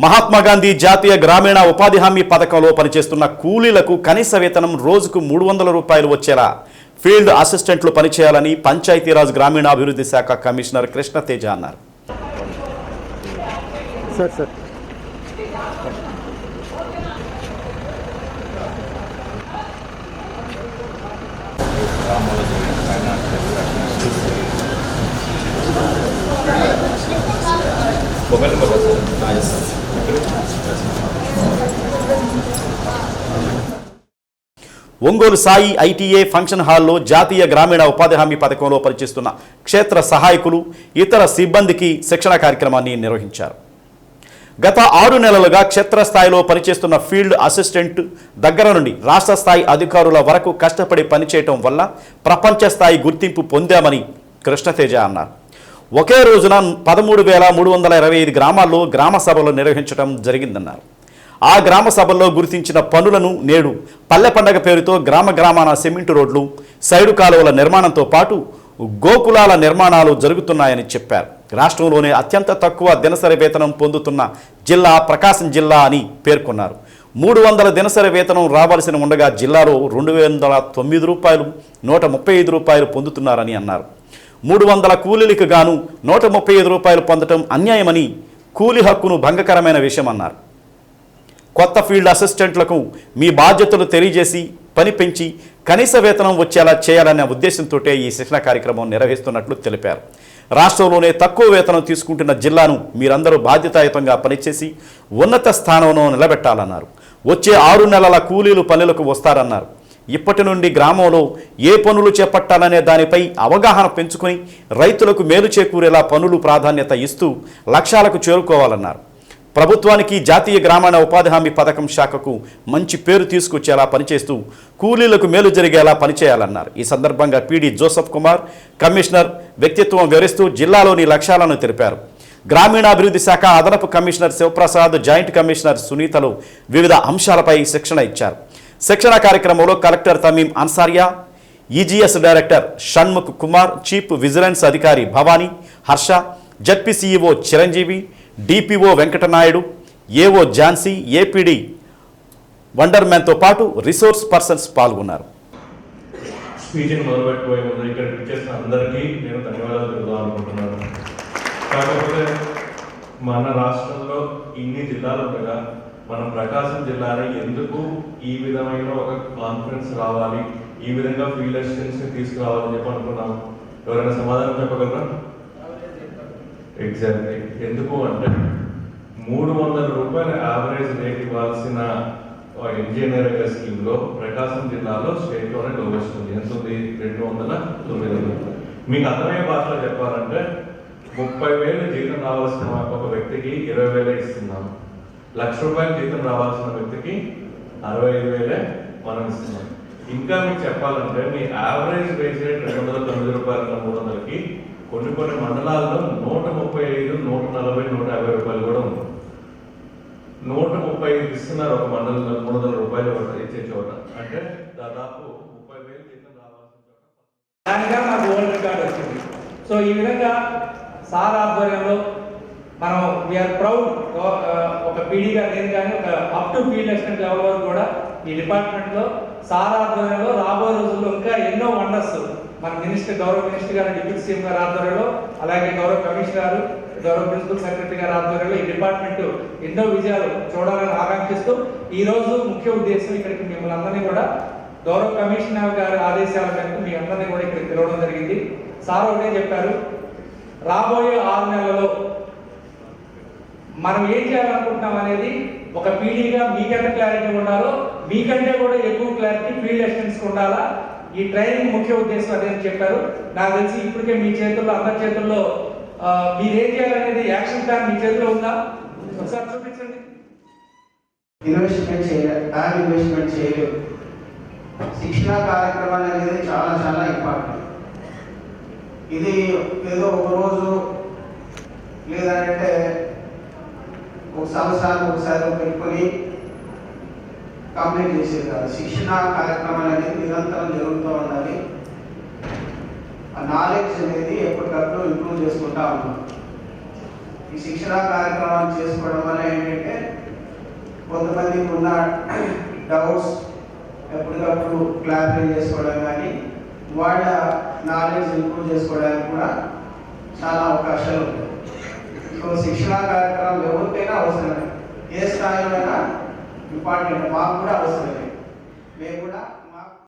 మహాత్మా గాంధీ జాతీయ గ్రామీణ ఉపాధి హామీ పథకంలో పనిచేస్తున్న కూలీలకు కనీస వేతనం రోజుకు మూడు వందల రూపాయలు వచ్చేలా. ఫీల్డ్ అసిస్టెంట్లు పనిచేయాలని పంచాయతీరాజ్ గ్రామీణాభివృద్ధి శాఖ కమిషనర్ కృష్ణతేజ అన్నారు. Sir sir. Ongole Sai ITA function హాల్లో జాతీయ గ్రామీణ ఉపాధి హామీ పథకంలో పనిచేస్తున్న క్షేత్ర సహాయకులు ఇతర సిబ్బందికి శిక్షణ కార్యక్రమాన్ని నిర్వహించారు. గత ఆరు నెలలుగా క్షేత్రస్థాయిలో పనిచేస్తున్న ఫీల్డ్ అసిస్టెంట్ దగ్గర నుండి రాష్ట్ర స్థాయి అధికారుల వరకు కష్టపడి పనిచేయటం వల్ల ప్రపంచ స్థాయి గుర్తింపు పొందామని కృష్ణతేజ అన్నారు. ఒకే రోజున పదమూడు వేల మూడు వందల ఇరవై ఐదు గ్రామాల్లో గ్రామ సభలు నిర్వహించడం జరిగిందన్నారు. ఆ గ్రామ సభల్లో గుర్తించిన పనులను నేడు పల్లె పండగ పేరుతో గ్రామ గ్రామాన సిమెంటు రోడ్లు సైడు కాలువల నిర్మాణంతో పాటు గోకులాల నిర్మాణాలు జరుగుతున్నాయని చెప్పారు. రాష్ట్రంలోనే అత్యంత తక్కువ దినసరి వేతనం పొందుతున్న జిల్లా ప్రకాశం జిల్లా అని పేర్కొన్నారు. మూడు వందల దినసరి వేతనం రావాల్సిన ఉండగా జిల్లాలో రెండు వందల తొమ్మిది రూపాయలు నూట ముప్పై ఐదు రూపాయలు పొందుతున్నారని అన్నారు. మూడు వందల కూలీలకు గాను నూట ముప్పై ఐదు రూపాయలు పొందటం అన్యాయమని కూలీ హక్కును భంగకరమైన విషయమన్నారు కొత్త ఫీల్డ్ అసిస్టెంట్లకు మీ బాధ్యతలు తెలియజేసి పని పెంచి కనీస వేతనం వచ్చేలా చేయాలనే ఉద్దేశంతో ఈ శిక్షణ కార్యక్రమం నిర్వహిస్తున్నట్లు తెలిపారు. రాష్ట్రంలోనే తక్కువ వేతనం తీసుకుంటున్న జిల్లాను మీరందరూ బాధ్యతాయుతంగా పనిచేసి ఉన్నత స్థానంలో నిలబెట్టాలన్నారు. వచ్చే ఆరు నెలల కూలీలు పనులకు వస్తారన్నారు. ఇప్పటి నుండి గ్రామంలో ఏ పనులు చేపట్టాలనే దానిపై అవగాహన పెంచుకొని రైతులకు మేలు చేకూరేలా పనులు ప్రాధాన్యత ఇస్తూ లక్ష్యాలకు చేరుకోవాలన్నారు. ప్రభుత్వానికి జాతీయ గ్రామీణ ఉపాధి హామీ పథకం శాఖకు మంచి పేరు తీసుకొచ్చేలా పనిచేస్తూ కూలీలకు మేలు జరిగేలా పనిచేయాలన్నారు. ఈ సందర్భంగా పీడీ జోసఫ్ కుమార్ కమిషనర్ వ్యక్తిత్వం వివరిస్తూ జిల్లాలోని లక్ష్యాలను తెలిపారు. గ్రామీణాభివృద్ధి శాఖ అదనపు కమిషనర్ శివప్రసాద్ జాయింట్ కమిషనర్ సునీతలు వివిధ అంశాలపై శిక్షణ ఇచ్చారు. శిక్షణ కార్యక్రమంలో collector Tamim Ansariya EGS director Shanmukh Kumar chief vigilance అధికారి Bhavani Harsha ZP CEO Chiranjeevi DPO Venkatanaidu AO Jhansi APD వండర్మ్యాన్తో పాటు రిసోర్స్ పర్సన్స్ పాల్గొన్నారు. స్పీచ్ని మొదలుపెట్టుకోయే ముందు ఇక్కడ చేసిన అందరికీ నేను ధన్యవాదాలు తెలుపుదాం అనుకుంటున్నాను కాకపోతే మన రాష్ట్రంలో ఇన్ని జిల్లాలు ఉండగా మన ప్రకాశం జిల్లాని ఎందుకు ఈ విధమైన ఒక కాన్ఫరెన్స్ రావాలి? ఈ విధంగా ఫీల్డ్ అసిస్టెంట్స్ని తీసుకురావాలని చెప్పి అనుకున్నాము. ఎవరైనా సమాధానం చెప్పగలరా? ఎగ్జాక్ట్లీ ఎందుకు అంటే మూడు వందల రూపాయల యావరేజ్ రేట్ ఇవ్వాల్సిన ఇంజనీరింగ్ స్కీమ్లో ప్రకాశం జిల్లాలో స్టేట్లోనే లోవెస్ట్ ఉంది. ఎంత ఉంది? రెండు వందల తొమ్మిది రూపాయలు మీకు అర్థమయ్యే భాషలో చెప్పాలంటే ముప్పై వేలు జీతం రావాల్సిన ఒక వ్యక్తికి ఇరవై వేలే ఇస్తున్నాం లక్ష రూపాయలు జీతం రావాల్సిన వ్యక్తికి అరవై ఐదు వేలే మనం ఇస్తున్నాం ఇంకా మీకు చెప్పాలంటే మీ యావరేజ్ వేజ్ రేట్ రెండు వందల తొమ్మిది రూపాయల మూడు వందలకి కొన్ని కొన్ని మండలాల్లో నూట ముప్పై ఐదు నూట నలభై నూట యాభై రూపాయలు కూడా ఉంది నూట ముప్పై ఐదు ఇస్తున్నారు ఒక మండలంలో మూడు వందల రూపాయలు ఇచ్చే చోట. అంటే దాదాపు ముప్పై వేలు జీతం రావాల్సిన చోట. నాకు వరల్డ్ రికార్డ్ వచ్చింది. సో ఈ విధంగా సార్ ఆధ్వర్యంలో మనం వీఆర్ ప్రౌడ్ ఒక పీడీ గారు లేదు కానీ ఒక up to field assistant level వరకు కూడా ఈ డిపార్ట్మెంట్లో సార్ ఆధ్వర్యంలో రాబోయే రోజుల్లో ఇంకా ఎన్నో వండర్స్ మన మినిస్టర్ గౌరవ మినిస్టర్ గారు డిప్యూటీ సీఎం గారు ఆధ్వర్యంలో అలాగే గౌరవ కమిషనర్ గౌరవ ప్రిన్సిపల్ సెక్రటరీ గారి ఆధ్వర్యంలో ఈ డిపార్ట్మెంట్ ఎన్నో విజయాలు చూడాలని ఆకాంక్షిస్తూ ఈ రోజు ముఖ్య ఉద్దేశం ఇక్కడికి మిమ్మల్ని అందరినీ కూడా గౌరవ కమిషనర్ గారి ఆదేశాల మేరకు మీ అందరినీ కూడా ఇక్కడ పిలవడం జరిగింది. సార్ ఒకటే చెప్పారు రాబోయే ఆరు మనం ఏం చేయాలనుకుంటున్నాం అనేది ఒక పీడీగా మీకెంత క్లారిటీ ఉండాలో మీకంటే కూడా ఎక్కువ క్లారిటీ ఫీల్డ్ అసిస్టెంట్స్ ఉండాలా? ఈ ట్రైనింగ్ ముఖ్య ఉద్దేశం అదే అని చెప్పారు. నాకు తెలిసి ఇప్పటికే మీ చేతుల్లో అందరి చేతుల్లో మీరేం చేయాలనేది యాక్షన్ ప్లాన్ మీ చేతిలో ఉందా? ఒకసారి చూపించండి. ఇన్వెస్ట్మెంట్ చేయలేదు బ్యాక్ ఇన్వెస్ట్మెంట్ చేయలేదు శిక్షణా కార్యక్రమాలు అనేది చాలా చాలా ఇంపార్టెంట్ ఇది ఏదో ఒక రోజు లేదంటే ఒక సంవత్సరానికి ఒకసారి పెట్టుకొని కంప్లీట్ చేసేది కాదు. శిక్షణ కార్యక్రమాలు అనేది నిరంతరం జరుగుతూ ఉండాలి. ఆ నాలెడ్జ్ అనేది ఎప్పటికప్పుడు ఇంప్రూవ్ చేసుకుంటా ఉన్నాం ఈ శిక్షణ కార్యక్రమాలు చేసుకోవడం వల్ల ఏంటంటే కొంతమందికి ఉన్న డౌట్స్ ఎప్పటికప్పుడు క్లారిఫై చేసుకోవడం కానీ వాళ్ళ నాలెడ్జ్ ఇంప్రూవ్ చేసుకోవడానికి కూడా చాలా అవకాశాలు ఉన్నాయి సో శిక్షణ కార్యక్రమం ఎవరికైనా అవసరమే ఏ స్థాయిలో అయినా ఇంపార్టెంట్ మాకు కూడా అవసరమే. మేము కూడా